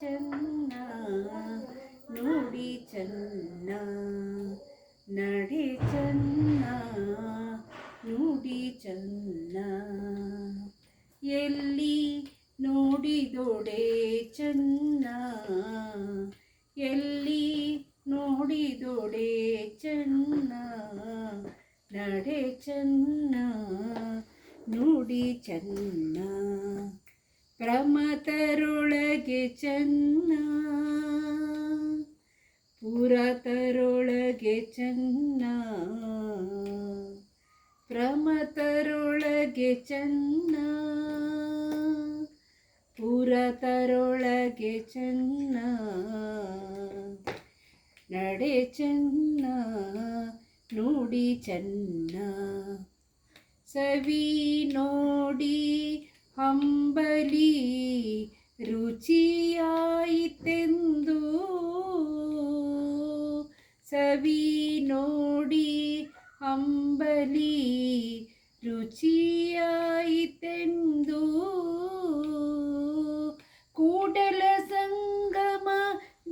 ಚೆನ್ನ, ನೋಡಿ ಚೆನ್ನ, ನಡೆ ಚೆನ್ನ, ನೋಡಿ ಚೆನ್ನ. ಎಲ್ಲಿ ನೋಡಿದೊಡೆ ಚೆನ್ನ, ಎಲ್ಲಿ ನೋಡಿದೊಡೆ ಚೆನ್ನ, ನಡೆ ಚೆನ್ನ, ನುಡಿ ಚೆನ್ನ. ಪ್ರಮತರೊಳಗೆ ಚೆನ್ನ, ಪುರತರೊಳಗೆ ಚೆನ್ನ, ಪ್ರಮತರೊಳಗೆ ಚೆನ್ನ, ಪುರತರೊಳಗೆ ಚೆನ್ನ, ನಡೆ ಚೆನ್ನ, ನೋಡಿ ಚೆನ್ನ. ಸವಿ ನೋಡಿ ಹಂಬಲಿ ರುಚಿಯಾಯಿತೆಂದು ಸವಿ ನೋಡಿ ಅಂಬಲಿ ರುಚಿಯಾಯಿತೆಂದು ಕೂಡಲ ಸಂಗಮ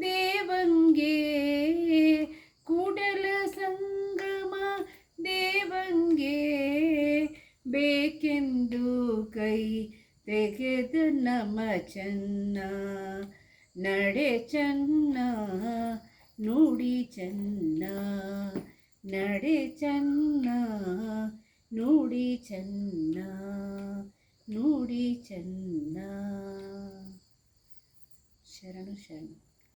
ದೇವಂಗೆ ಕೂಡಲ ಸಂಗಮ ದೇವಂಗೆ ಬೇಕೆಂದು ಕೈ ತೆಗೆದ ನಮ ಚೆನ್ನ, ನಡೆ ಚೆನ್ನ, ನುಡಿ ಚೆನ್ನ, ನಡೆ ಚೆನ್ನ, ನುಡಿ ಚೆನ್ನ ನುಡಿ ಚೆನ್ನ. ಶರಣು ಶರಣು.